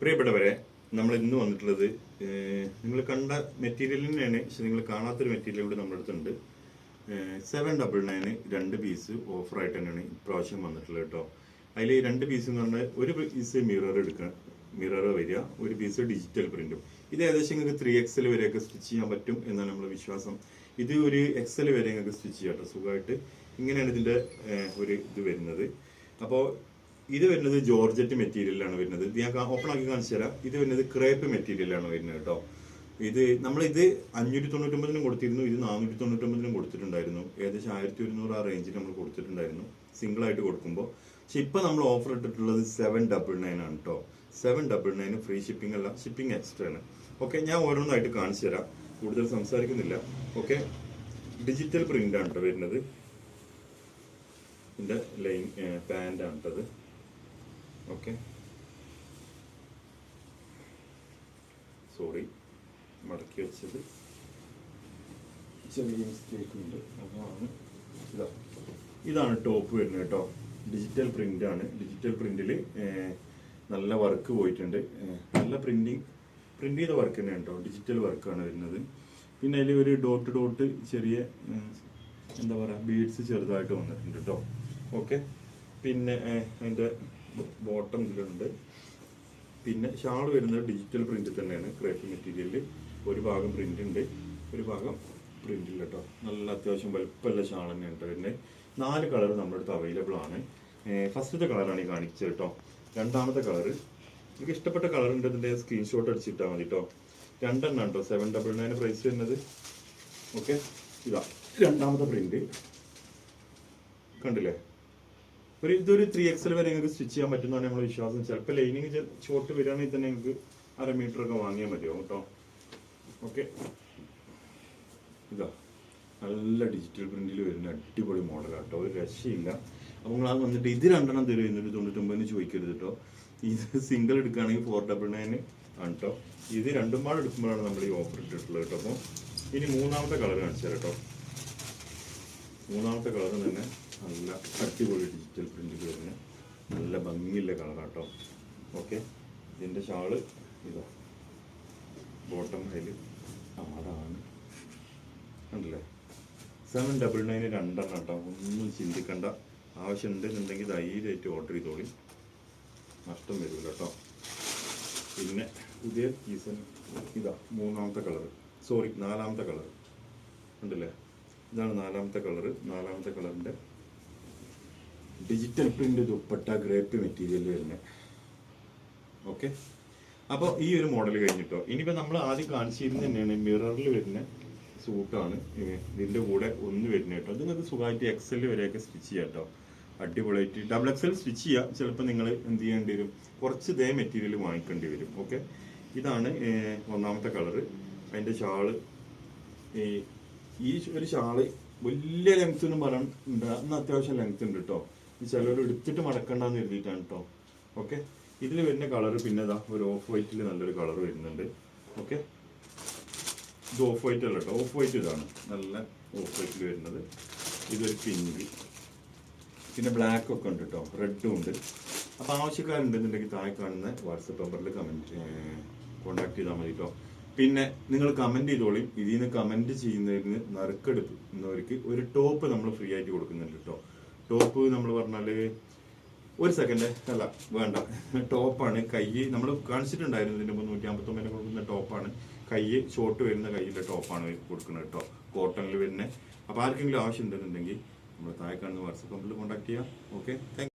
പ്രിയപ്പെട്ടവരെ നമ്മൾ ഇന്ന് വന്നിട്ടുള്ളത് നിങ്ങൾ കണ്ട മെറ്റീരിയൽ തന്നെയാണ്. പക്ഷെ നിങ്ങൾ കാണാത്തൊരു മെറ്റീരിയൽ കൂടി നമ്മുടെ അടുത്തുണ്ട്. സെവൻ ഡബിൾ നയന് രണ്ട് പീസ് ഓഫറായിട്ട് തന്നെയാണ് ഇപ്രാവശ്യം വന്നിട്ടുള്ളത് കേട്ടോ. അതിൽ രണ്ട് പീസ് എന്ന് പറഞ്ഞാൽ ഒരു പീസ് മിറർ എടുക്കുക മിറർ വരിക ഒരു പീസ് ഡിജിറ്റൽ പ്രിന്റും ഇത് ഏകദേശം നിങ്ങൾക്ക് ത്രീ എക്സൽ വരെയൊക്കെ സ്റ്റിച്ച് ചെയ്യാൻ പറ്റും എന്നാണ് നമ്മുടെ വിശ്വാസം. ഇത് ഒരു എക്സൽ വരെ നിങ്ങൾക്ക് സ്റ്റിച്ച് ചെയ്യാം കേട്ടോ സുഖമായിട്ട്. ഇങ്ങനെയാണ് ഇതിന്റെ ഒരു ഇത് വരുന്നത്. അപ്പോൾ ഇത് വരുന്നത് ജോർജറ്റ് മെറ്റീരിയലാണ് വരുന്നത്. ഇത് ഞാൻ ഓപ്പൺ ആക്കി കാണിച്ചു തരാം. ഇത് വരുന്നത് ക്രേപ്പ് മെറ്റീരിയലാണ് വരുന്നത് കേട്ടോ. ഇത് നമ്മൾ ഇത് അഞ്ഞൂറ്റി തൊണ്ണൂറ്റൊമ്പതിനും കൊടുത്തിരുന്നു. ഇത് നാനൂറ്റി തൊണ്ണൂറ്റൊമ്പതിനും കൊടുത്തിട്ടുണ്ടായിരുന്നു. ഏകദേശം ആയിരത്തി ഒരുന്നൂറ് ആ റേഞ്ചിൽ നമ്മൾ കൊടുത്തിട്ടുണ്ടായിരുന്നു. സിംഗിൾ ആയിട്ട് കൊടുക്കുമ്പോൾ പക്ഷെ ഇപ്പൊ നമ്മൾ ഓഫർ ഇട്ടിട്ടുള്ളത് സെവൻ ഡബിൾ നയൻ ആണ് കേട്ടോ seven double nine free shipping അല്ല ഷിപ്പിംഗ് എക്സ്ട്രാ ആണ്. ഓക്കെ ഞാൻ ഓരോന്നായിട്ട് കാണിച്ചു തരാം. കൂടുതൽ സംസാരിക്കുന്നില്ല. ഓക്കെ ഡിജിറ്റൽ പ്രിന്റ് ആണ് കേട്ടോ വരുന്നത്. ഇതിന്റെ ലൈൻ പാന്റ് ആണ് കേട്ടത് ഓക്കെ സോറി മടക്കി വെച്ചത്. ചെറിയ മിസ്റ്റേക്ക് ഉണ്ട്. അതാണ്. ഇതാ. ഇതാണ് ടോപ്പ് വരുന്നത് കേട്ടോ. ഡിജിറ്റൽ പ്രിന്റ് ആണ്. ഡിജിറ്റൽ പ്രിന്റിൽ നല്ല വർക്ക് പോയിട്ടുണ്ട്. നല്ല പ്രിന്റിങ് പ്രിന്റ് ചെയ്ത വർക്ക് തന്നെയാണ് കേട്ടോ. ഡിജിറ്റൽ വർക്കാണ് വരുന്നത്. പിന്നെ അതിൽ ഒരു ഡോട്ട് ഡോട്ട് ചെറിയ എന്താ പറയുക ബീഡ്സ് ചെറുതായിട്ട് വന്നിട്ടുണ്ട് കേട്ടോ. ഓക്കെ പിന്നെ ഏഹ്, അതിന്റെ ബോട്ടം ഇതിലുണ്ട്. പിന്നെ ഷാൾ വരുന്നത് ഡിജിറ്റൽ പ്രിന്റ് തന്നെയാണ്. ക്രേപ്പ് മെറ്റീരിയലിൽ ഒരു ഭാഗം പ്രിന്റ് ഉണ്ട്. ഒരു ഭാഗം പ്രിന്റ് ഇല്ല കേട്ടോ നല്ല അത്യാവശ്യം വലുപ്പമുള്ള ഷാൾ തന്നെയാണ് പിന്നെ നാല് കളർ നമ്മുടെ അടുത്ത് അവൈലബിൾ ആണ്. ഫസ്റ്റത്തെ കളറാണ് ഈ കാണിച്ചത് കേട്ടോ രണ്ടാമത്തെ കളർ എനിക്ക് ഇഷ്ടപ്പെട്ട കളർ ഉണ്ട് ഇതിന്റെ സ്ക്രീൻഷോട്ട് അടിച്ചിട്ടാൽ മതി കേട്ടോ രണ്ടെണ്ണം കേട്ടോ സെവൻ ഡബിൾ നയൻ പ്രൈസ് വരുന്നത്. ഓക്കെ ഇതാ. രണ്ടാമത്തെ പ്രിന്റ് കണ്ടില്ലേ? ഒരു ഇതൊരു ത്രീ എക്സൽ വരെ നിങ്ങൾക്ക് സ്റ്റിച്ച് ചെയ്യാൻ പറ്റുന്നതാണ് നമ്മുടെ വിശ്വാസം. ചിലപ്പോൾ ലൈനിങ് ഷോർട്ട് വരികയാണെങ്കിൽ തന്നെ നിങ്ങൾക്ക് അര മീറ്റർ ഒക്കെ വാങ്ങിയാൽ മതിയാവും കേട്ടോ ഓക്കെ ഇതാ നല്ല ഡിജിറ്റൽ പ്രിന്റിൽ വരുന്ന അടിപൊളി മോഡലാണ് കേട്ടോ ഒരു രക്ഷയില്ല. അപ്പോൾ നിങ്ങൾ അത് വന്നിട്ട് ഇത് രണ്ടെണ്ണം തരും ഇരുന്നൂറ്റി തൊണ്ണൂറ്റൊമ്പതിന് ചോദിക്കരുത് കേട്ടോ ഇത് സിംഗിൾ എടുക്കുകയാണെങ്കിൽ ഫോർ ഡബിൾ നയൻ ആണ് കേട്ടോ ഇത് രണ്ടും പാട് എടുക്കുമ്പോഴാണ് നമ്മൾ ഈ ഓഫർ ഇട്ടിട്ടുള്ളത് കേട്ടോ അപ്പോൾ ഇനി മൂന്നാമത്തെ കളർ കാണിച്ചു തരാം കേട്ടോ മൂന്നാമത്തെ കളർ തന്നെ നല്ല അടിപൊളി ഡിജിറ്റൽ പ്രിന്റിൽ വരുന്ന. നല്ല ഭംഗിയുള്ള കളറാട്ടോ ഓക്കെ ഇതിന്റെ ഷാൾ ഇതാ. ബോട്ടം കയ്യിൽ ആടാണ് ഉണ്ടല്ലേ സെവൻ ഡബിൾ നയൻ രണ്ടെണ്ണം കേട്ടോ. ഒന്നും ചിന്തിക്കണ്ട. ആവശ്യമുണ്ടെന്നുണ്ടെങ്കിൽ ധൈര്യമായിട്ട് ഓർഡർ ചെയ്തോളി. നഷ്ടം വരില്ല കേട്ടോ. പിന്നെ പുതിയ സീസൺ ഇതാ മൂന്നാമത്തെ കളർ സോറി നാലാമത്തെ കളർ ഉണ്ടല്ലേ ഇതാണ് നാലാമത്തെ കളർ നാലാമത്തെ കളറിന്റെ digital print dupatta grape material വരുന്നത് ഓക്കെ അപ്പോൾ ഈ ഒരു മോഡൽ കഴിഞ്ഞിട്ടോ? ഇനിയിപ്പോൾ നമ്മൾ ആദ്യം കാണിച്ചിരുന്ന തന്നെയാണ് മിററിൽ വരുന്ന സൂട്ടാണ്. ഇതിന്റെ കൂടെ ഒന്ന് വരുന്നത് കേട്ടോ. ഇത് നിങ്ങൾക്ക് സുഖമായിട്ട് എക്സൽ വരെയൊക്കെ സ്റ്റിച്ച് ചെയ്യാം കേട്ടോ. അടിപൊളിയായിട്ട് ഡബിൾ എക്സൽ സ്റ്റിച്ച് ചെയ്യാം. ചിലപ്പോൾ നിങ്ങൾ എന്ത് ചെയ്യേണ്ടി വരും? കുറച്ച് ഇതേ മെറ്റീരിയൽ വാങ്ങിക്കേണ്ടി വരും. ഓക്കെ ഇതാണ് ഒന്നാമത്തെ കളറ് അതിന്റെ ഷാൾ. ഈ ഒരു ഷാൾ വലിയ ലെങ്ത് ഒന്നും പറയാനുണ്ട് അന്ന് അത്യാവശ്യം ലെങ്ത് ഉണ്ട് കേട്ടോ. ഈ ചിലർ എടുത്തിട്ട് മടക്കണ്ടെന്ന് എഴുതിയിട്ടാണ് കേട്ടോ ഓക്കെ ഇതിൽ വരുന്ന കളർ പിന്നെ ഇതാ ഒരു ഓഫ് വൈറ്റിൽ നല്ലൊരു കളർ വരുന്നുണ്ട്. ഓക്കെ ഇത് ഓഫ് വൈറ്റ് അല്ല കേട്ടോ ഓഫ് വൈറ്റ് ഇതാണ്. നല്ല ഓഫ് വൈറ്റിൽ വരുന്നത്. ഇതൊരു പിങ്ക് പിന്നെ ബ്ലാക്ക് ഒക്കെ ഉണ്ട് കേട്ടോ റെഡും ഉണ്ട്. അപ്പോൾ ആവശ്യക്കാരുണ്ടെന്നുണ്ടെങ്കിൽ താഴെ കാണുന്ന വാട്സപ്പ് നമ്പറിൽ കമന്റ് കോണ്ടാക്ട് ചെയ്താൽ മതി കേട്ടോ പിന്നെ നിങ്ങൾ കമന്റ് ചെയ്തോളി. ഇതിൽ നിന്ന് കമന്റ് ചെയ്യുന്നതിന് നറുക്കെടുപ്പ് എന്നവർക്ക് ഒരു ടോപ്പ് നമ്മൾ ഫ്രീ ആയിട്ട് കൊടുക്കുന്നുണ്ട് കേട്ടോ ടോപ്പ് നമ്മൾ പറഞ്ഞാൽ ഒരു സെക്കൻഡ് അല്ല വേണ്ട. ടോപ്പാണ് കൈ. നമ്മൾ കാണിച്ചിട്ടുണ്ടായിരുന്നു ഇതിന്റെ മുമ്പ് നൂറ്റി അമ്പത്തൊമ്പതിന് കൊടുക്കുന്ന ടോപ്പാണ് കൈ ഷോർട്ട് വരുന്ന കൈയിലെ ടോപ്പാണ് കൊടുക്കുന്നത് കേട്ടോ കോട്ടണിൽ വരുന്നത് അപ്പോൾ ആർക്കെങ്കിലും ആവശ്യം ഉണ്ടെന്നുണ്ടെങ്കിൽ നമ്മൾ താഴെ കാണുന്ന വാട്സപ്പ് നമ്പറിൽ കോൺടാക്ട് ചെയ്യാം. Okay thank